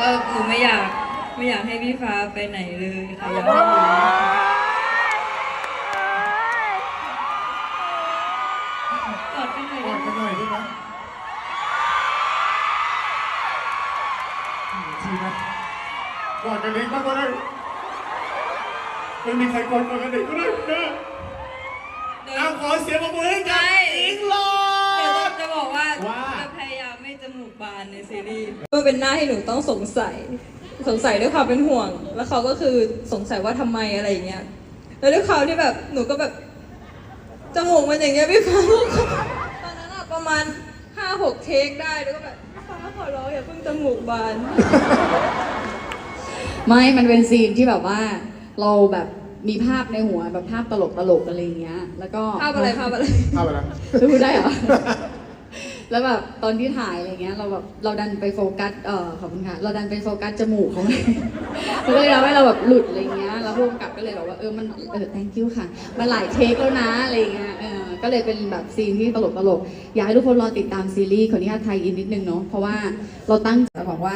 ก็หนูไม่อยากไม่อยากให้พี่ฟ้าไปไหนเลยค่ะอยากให้อยู่กอดกันหน่อยกอดกันหน่อยได้ไหมทีนะกอดกันเล็กมากก็ได้ไม่มีใครกอดกันเด็กก็ได้นะเอาขอเสียงปรบมือ ซีรีส์มันเป็นหน้าที่หนูต้องสงสัย สงสัยด้วยความเป็นห่วง แล้วเขาก็คือสงสัยว่าทำไมอะไรอย่างเงี้ย แล้วด้วยความที่แบบหนูก็แบบจมูกมันอย่างเงี้ยพี่ฟ้าตอนนั้นอะประมาณห้าหกเทคได้แล้วก็แบบฟ้าขอร้องอย่าเพิ่งจมูกบาน ไม่มันเป็นซีนที่แบบว่า เราแบบมีภาพในหัวแบบภาพตลกตลกๆอะไรอย่างเงี้ย แล้วก็ภาพอะไรภาพอะไรเอาไปแล้วพูดได้เหรอ แล้วแบบตอนที่ถ่ายอะไรเงี้ยเราแบบเราดันไปโฟกัสเอ่อขอบคุณค่ะเราดันไปโฟกัสจมูกเขามันก็เลยทำให้เราแบบหลุดอะไรเงี้ยแล้วร่วมกับก็เลยบอกว่าเออมันเออ thank you ค่ะมันหลายเทคแล้วนะอะไรเงี้ยเออก็เลยเป็นแบบซีนที่ตลกตลกๆอยากให้ทุกคนรอติดตามซีรีส์ขออนุญาตไทยอินนิดนึงเนาะเพราะว่าเราตั้งใจบอกว่า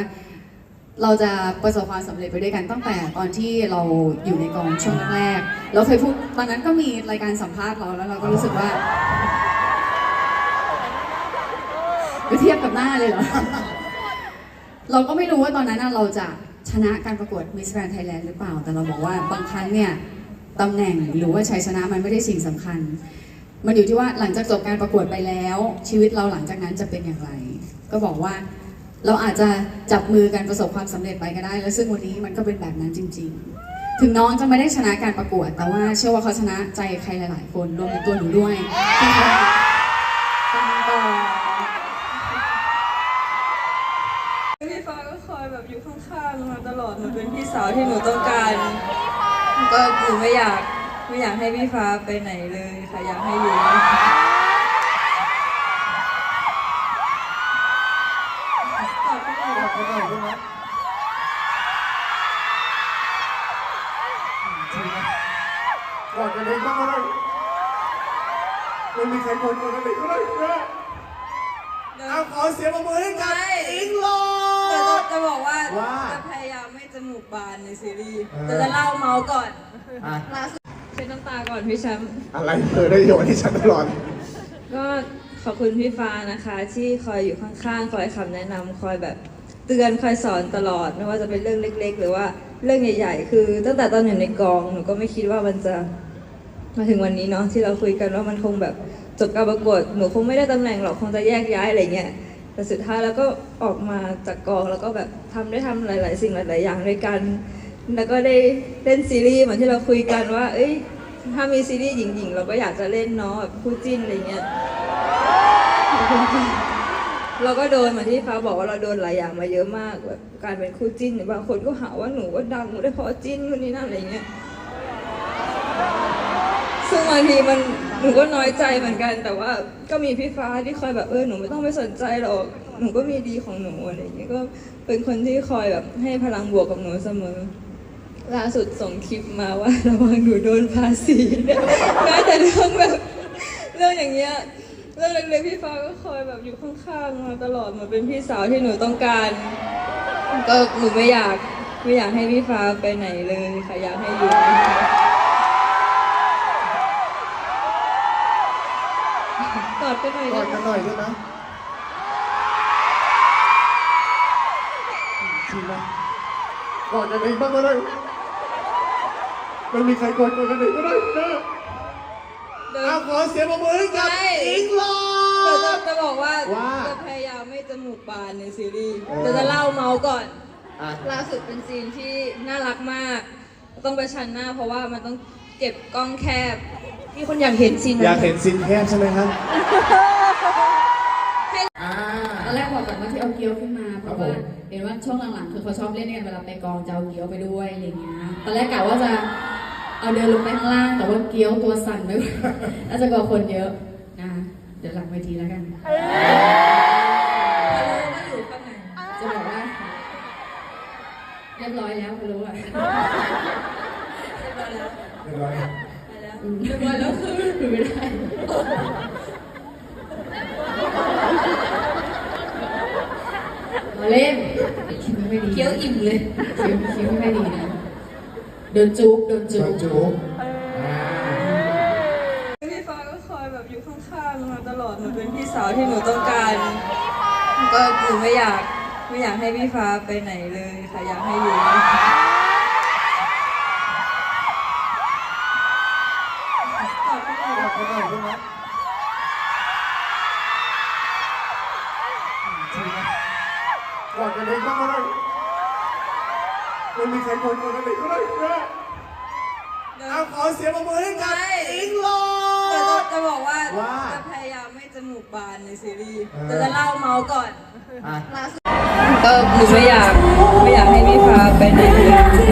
เราจะประสบความสำเร็จไปด้วยกันตั้งแต่ตอนที่เราอยู่ในกองช่วงแรก เราเคยพูดตอนนั้นก็มีรายการสัมภาษณ์เราแล้วเราก็รู้สึกว่า ไปเทียบกับหน้าเลยเหรอ เราก็ไม่รู้ว่าตอนนั้นเราจะชนะการประกวด Miss Grand Thailand หรือเปล่า แต่เราบอกว่าบางครั้งเนี่ยตำแหน่งหรือว่าชัยชนะมันไม่ได้สิ่งสำคัญ มันอยู่ที่ว่าหลังจากจบการประกวดไปแล้ว ชีวิตเราหลังจากนั้นจะเป็นอย่างไร ก็บอกว่าเราอาจจะจับมือกันประสบความสำเร็จไปก็ได้ แล้วซึ่งวันนี้มันก็เป็นแบบนั้นจริง ๆ ถึงน้องจะไม่ได้ชนะการประกวด แต่ว่าเชื่อว่าเขาชนะใจใครหลาย ๆ คนรวมถึงตัวหนูด้วยที่เขา อยแบบอยู่ข้างๆมาตลอดหนูเป็นพี่สาวที่หนูต้องการก็หนูไม่อยากไม่อยากให้พี่ฟ้าไปไหนเลยค่ะอยากให้อยู่กอดกันหน่อยกอดกันหน่อยได้ไหมทีนะกอดกันเล็กมากก็ได้ไม่มีใครกอดกันเด็กก็ได้นะเอาขอเสียงปรบมือให้กับอิงลอเดี๋ยว จะดจะบอกว่าว่า จะพยายามไม่จมูกบานในซีรีส์เออแต่จะเล่าเมาส์ก่อนอะล่าสุดเช็ดน้ำตาก่อนพี่แชมป์ อะไรเธอได้โยนที่ฉันตลอด ก็ขอบคุณพี่ฟ้านะคะ ที่คอยอยู่ข้างๆ คอยคำแนะนำคอยแบบเตือนคอยสอนตลอด ไม่ว่าจะเป็นเรื่องเล็ก ๆ หรือว่าเรื่องใหญ่ๆ คือ ตั้งแต่ตอนอยู่ในกองหนูก็ไม่คิดว่ามันจะมาถึงวันนี้เนาะที่เราคุยกันว่ามันคงแบบจบการประกวดหนูคงไม่ได้ตำแหน่งหรอกคงจะแยกย้ายอะไรเงี้ย แต่สุดท้ายแล้วก็ออกมาจากกองแล้วก็แบบทำได้ทำหลาย ๆ สิ่งหลาย ๆ อย่างด้วยกัน แล้วก็ได้เล่นซีรีส์เหมือนที่เราคุยกันว่า เอ้ยถ้ามีซีรีส์หญิง ๆ เราก็อยากจะเล่นเนาะแบบคู่จิ้นอะไรเงี้ยเราก็โดนเหมือนที่ฟ้าบอกว่าเราโดนหลายอย่างมาเยอะมากแบบการเป็นคู่จิ้นบางคนก็หาว่าหนูก็ดังหนูได้พราะจิ้นนู่นนี่นั่นอะไรเงี้ยซึ่งบางทีมัน หนูก็น้อยใจเหมือนกันแต่ว่าก็มีพี่ฟ้าที่คอยแบบเออหนูไม่ต้องไปสนใจหรอกหนูก็มีดีของหนูอะไรอย่างเงี้ยก็เป็นคนที่คอยแบบให้พลังบวกกับหนูเสมอล่าสุดส่งคลิปมาว่าระวังหนูโดนภาษีเนี่ยแม้แต่เรื่องแบบเรื่องอย่างเงี้ยเรื่องเล็กๆพี่ฟ้าก็คอยแบบอยู่ข้างๆมาตลอดเหมาเป็นพี่สาวที่หนูต้องการก็หนูไม่อยากไม่อยากให้พี่ฟ้าไปไหนเลยค่ะอยากให้อยู่ อดกันหน่อยกอนะดกันหน่อยได้ไหมทีนะกอดกันเองบ้างก็ได้ไม่มีใครกอดกันเด็กก็ได้นะเดี๋ยวเอาขอเสียงปรบมือให้กับอิงลอเดี๋ยวจะดจะบอกว่าว่าจะพยายามไม่จมูกบานในซีรีส์เออเดี๋ยวจะเล่าเมาส์ก่อนอะล่าสุดเป็นซีนที่น่ารักมาก ต้องประชันหน้าเพราะว่ามันต้องเก็บกล้องแคบ มีคนอยากเห็นซีนนั้นอยากเห็นซินแคบใช่ไหมครับ อ่า ตอนแรกบอกก่อนว่าที่เอาเกี๊ยวขึ้นมาเพราะว่าครับผมเห็นว่าช่วงหลังๆคือเขาชอบเล่นกันเวลาไปกองจะเอาเกี๊ยวไปด้วยอะไรอย่างเงี้ยตอนแรกกะว่าจะเอาเดินลงไปข้างล่างแต่ว่าเกี๊ยวตัวสั่นไม่ไหวน่าจะกลัวคนเยอะนะเดี๋ยวหลังเวทีแล้วกันก็อยู่ข้างในจะบอกว่าเรียบร้อยแล้วคุณรู้อะเรียบร้อยไปแล้วอืมเรียบร้อย แล้วคือดูไม่ได้มาเล่นคิดไม่ไม่ดีเคี้ยวอิ่มเลยเคี้ยวเคี้ยวไม่ค่อยดีนะโดนจุ๊บโดนจูจุ๊บจูอ่าพี่ฟ้าก็คอยแบบอยู่ข้างๆมาตลอดหนูเป็นพี่สาวที่หนูต้องการ ก็หนูไม่อยากไม่อยากให้พี่ฟ้าไปไหนเลยค่ะอยากให้อยู่ ม่มีใครกอดกันเองก็ได้นะเอาขอเสียงปรบมือให้กับอิงลอแต่จะดจะบอกว่าว่า จะพยายามไม่จมูกบานในซีรีส์เออแต่จะเล่าเมาส์ก่อนอะก็หนูไม่อยากไม่อยากให้พี่ฟ้าไปไหนเลยหนู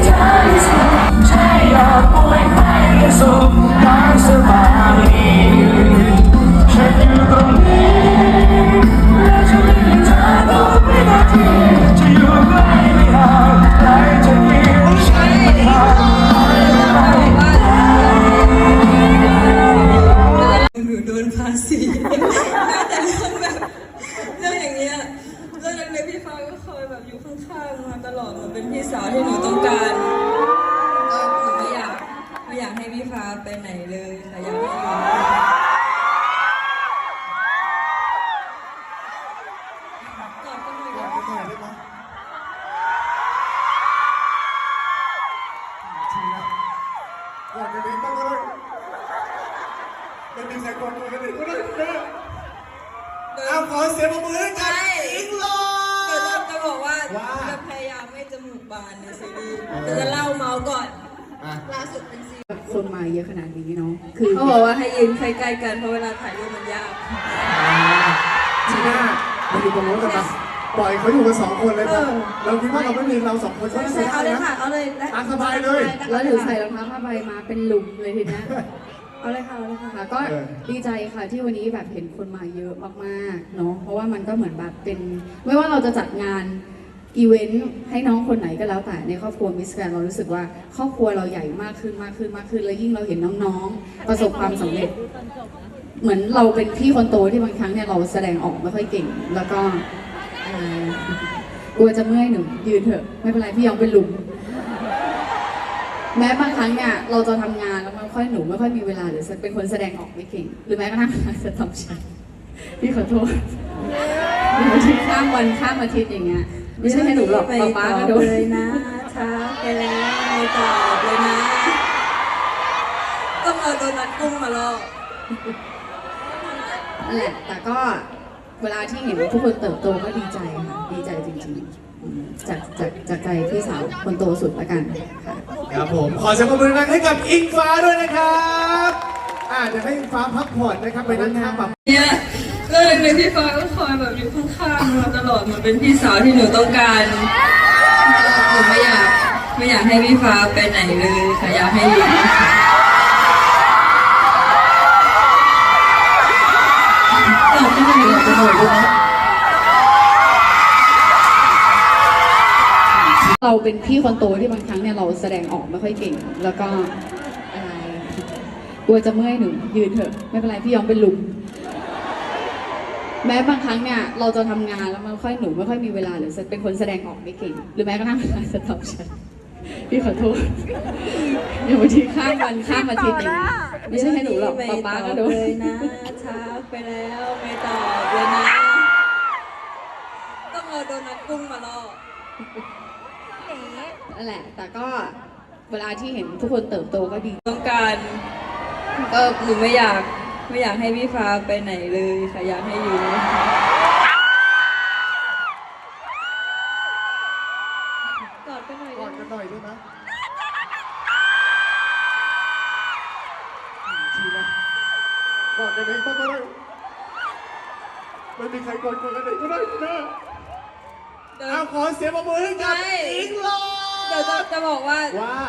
บานในซีรีส์แต่จะเล่าเมาส์ก่อน อะล่าสุดเป็นซีรีส์คนมาเยอะขนาดนี้เนาะ คือเขาบอกว่าให้ยืนใกล้ๆกันเพราะเวลาถ่ายรูปมันยากทีหน้ามาอยู่ตรงโน้นกันมาปล่อยเขาอยู่กันสองคนเลยครับเราคิดว่าเราไม่มีเราสองคนก็ใช่ไม่ใช่ได้เอาเลยนะ ค่ะ เอาเลยได้ตามสบายเลยแล้วหนูใส่รองเท้าผ้าใบมาเป็นหลุมเลยทีเนี้ยเอาเลยค่ะ เอาเลยค่ะ ค่ะก็ดีใจค่ะที่วันนี้แบบเห็นคนมาเยอะมากๆเนาะเพราะว่ามันก็เหมือนแบบเป็น ไม่ว่าเราจะจัดงาน อีเวนต์ให้น้องคนไหนก็แล้วแต่ในครอบครัวมิสแกรนเรารู้สึกว่าครอบครัวเราใหญ่มากขึ้นมากขึ้นมากขึ้นแล้วยิ่งเราเห็นน้องๆ ประสบความสำเร็จ เหมือนเราเป็นพี่คนโตที่บางครั้งเนี่ยเราแสดงออกไม่ค่อยเก่ง แล้วก็กลัวจะเมื่อยหนูยืนเถอะ ไม่เป็นไรพี่ยองเป็นหลุมแม้บางครั้งเนี่ยเราจะทำงานแล้วมันค่อยหนูไม่ค่อยมีเวลาหรือเป็นคนแสดงออกไม่เก่ง หรือแม้กระทั่งจะทำฉันพี่ขอโทษบางทีข้ามวันข้ามอาทิตย์อย่างเงี้ย ไม่ใช่แค่หนูหรอกป๊าป๊าก็โดนเลยนะช้าไปแล้วไม่ตอบเลยนะต้องเอาโดนัทกุ้งมาล่อนั่นแหละแต่ก็เวลาที่เห็นทุกคนเติบโตก็ดีใจค่ะดีใจจริงๆอืมจากจากจากใจพี่สาวคนโตสุดละกันค่ะครับผมขอเสียงปรบมือดังให้กับอิงฟ้าด้วยนะครับ อ่าเดี๋ยวให้อิงฟ้าพักผ่อนนะครับไปนั่งข้างปรับเนี่ย เรื่องเล็กๆพี่ฟ้าก็คอยแบบอยู่ข้างๆมาตลอดเหมือนเป็นพี่สาวที่หนูต้องการหนูไม่อยากไม่อยากให้พี่ฟ้าไปไหนเลยค่ะอยากให้อยู่กอดกันหน่อยจะหน่อยด้วยนะเราเป็นพี่คนโตที่บางครั้งเนี่ยเราแสดงออกไม่ค่อยเก่ง แล้วก็อะไรกลัวจะเมื่อยหนูยืนเถอะ ไม่เป็นไรพี่ยองเป็นลุม แม้บางครั้งเนี่ยเราจะทำงานแล้วมันค่อยหนูไม่ค่อยมีเวลาหรือเป็นคนแสดงออกไม่เก่ง หรือแม้กระทั่งเวลาจะตอบฉันพี่ขอโทษอย่างบางทีข้ามวันข้ามอาทิตย์อย่างเงี้ยไม่ใช่แค่หนูหรอกป๊าป๊าก็โดน เลยนะช้าไปแล้วไม่ตอบเลยนะ ต้องเอาโดนัทกุ้งมาล่อนั่นแหละ แต่ก็เวลาที่เห็นทุกคนเติบโตก็ดี ต้องการก็หนูไม่อยาก ไม่อยากให้พี่ฟ้าไปไหนเลยค่ะอยากให้อยู่กอดกันหน่อยกอดกันหน่อยได้วยนะทีนะกอดกันเองบ้างก็ได้ไม่มีใครกอดกันเองก็ได้นะเดี๋ยวเอาขอเสียงปรบมือให้กับอิงลอเดี๋ยวจะจะบอกว่า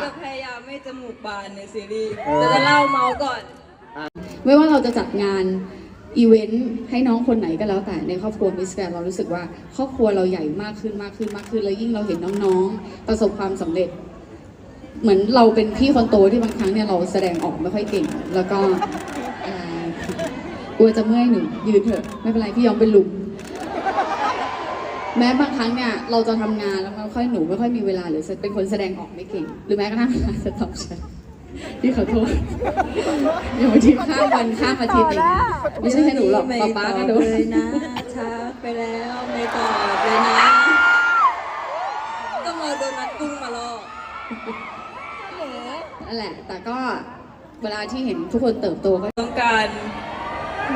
จะพยายามไม่จมูกบานในซีรีส์เออแต่จะเล่าเมาส์ก่อน ไม่ว่าเราจะจัดงานอีเวนต์ให้น้องคนไหนก็แล้วแต่ในครอบครัวมิสแกรนเรารู้สึกว่าครอบครัวเราใหญ่มากขึ้นมากขึ้นมากขึ้น แล้วยิ่งเราเห็นน้องๆ ประสบความสำเร็จ เหมือนเราเป็นพี่คนโตที่บางครั้งเนี่ยเราแสดงออกไม่ค่อยเก่ง แล้วก็กลัวจะเมื่อยหนูยืนเถอะ ไม่เป็นไรพี่ยองเป็นหลุมแม้บางครั้งเนี่ยเราจะทำงานแล้วไม่ค่อยหนูไม่ค่อยมีเวลาหรือเป็นคนแสดงออกไม่เก่ง หรือแม้กระทั่งเวลาจะตอบฉัน พี่ขอโทษอย่างบางทีข้ามวันข้ามอาทิตย์อย่างเงี้ยไม่ใช่แค่หนูหรอกไม่ป๊าตป๊าอบก็โดนเลยนะทักไปแล้วไม่ตอบเลยนะต้องรอโดนัทกุ้งมาล่อนั่นแหละ แต่ก็เวลาที่เห็นทุกคนเติบโตก็ต้องการ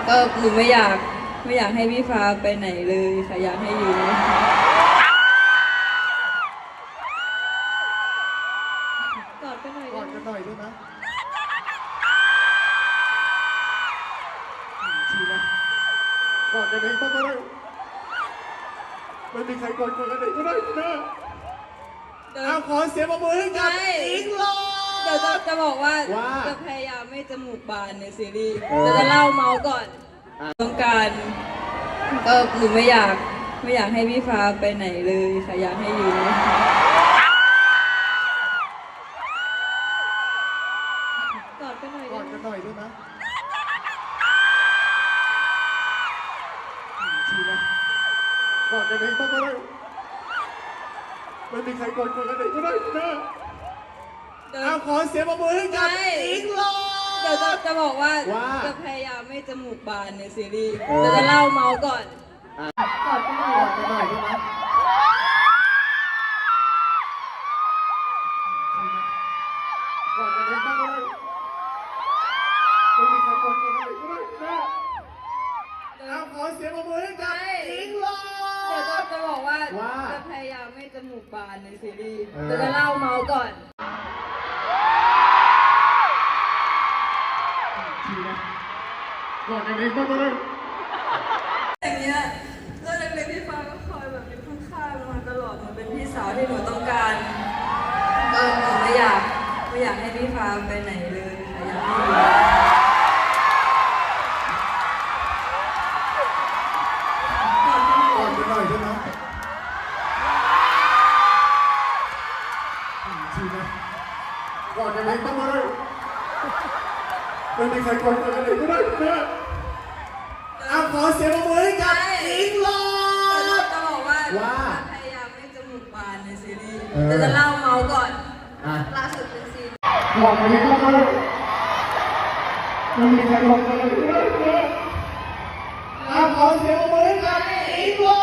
ก็หนูไม่อยากไม่อยากให้พี่ฟ้าไปไหนเลยค่ะอยากให้อยู่ เดี๋ยว เอาขอเสียงปรบมือให้กับไม่อิงลอเดี๋ยวจะจะบอกว่าว่าจะพยายามไม่จมูกบานในซีรีส์เออ แต่จะเล่าเมาส์ก่อนอะต้องการก็หนูไม่อยากไม่อยากให้พี่ฟ้าไปไหนเลยค่ะอยากให้อยู่กอดกันหน่อยกอดกันหน่อยได้ไหมทีนะกอดกันเองบ้างก็ได้ ไม่มีใครกอดกันเองก็ได้นะเดี๋ยว เอาขอเสียงปรบมือให้กับไม่ อิงลอเดี๋ยวจะจะบอกว่าว่า จะพยายามไม่จมูกบานในซีรีส์เออแต่จะเล่าเมาส์ก่อนอะกอดกันหน่อยกอดกันหน่อยได้ไหมกอดกันเองบ้างก็ได้ไม่มีใครกอดกันเองก็ได้นะเอาขอเสียงปรบมือให้กับอิงลอเดี๋ย วจะจะบอกว่าว่า จะพยายามไม่จมูกบานในซีรีส์เออแต่จะเล่าเมาส์ก่อน ทีนะกอดกันเองบ้างก็ได้อย่างเงี้ยแล้วเล็กๆพี่ฟ้าก็คอยแบบอยู่ข้างๆมาตลอดเหมือนเป็นพี่สาวที่หนูต้องการก็หนูไม่อยากไม่อยากให้พี่ฟ้าไปไหนเลยค่ะอยากให้อยู่ ไม่มีใครกอดกันเองก็ได้นะเอาขอเสียงปรบมือให้กับอิงลอจะบอกว่าว่าจะพยายามไม่จมูกบานในซีรีส์เออแต่จะเล่าเมาส์ก่อนอะล่าสุดเป็นซีนกอดกันเองบ้างก็ได้ไม่มีใครกอดกันเองก็ได้นะเอาขอเสียงปรบมือให้กับอิงลอ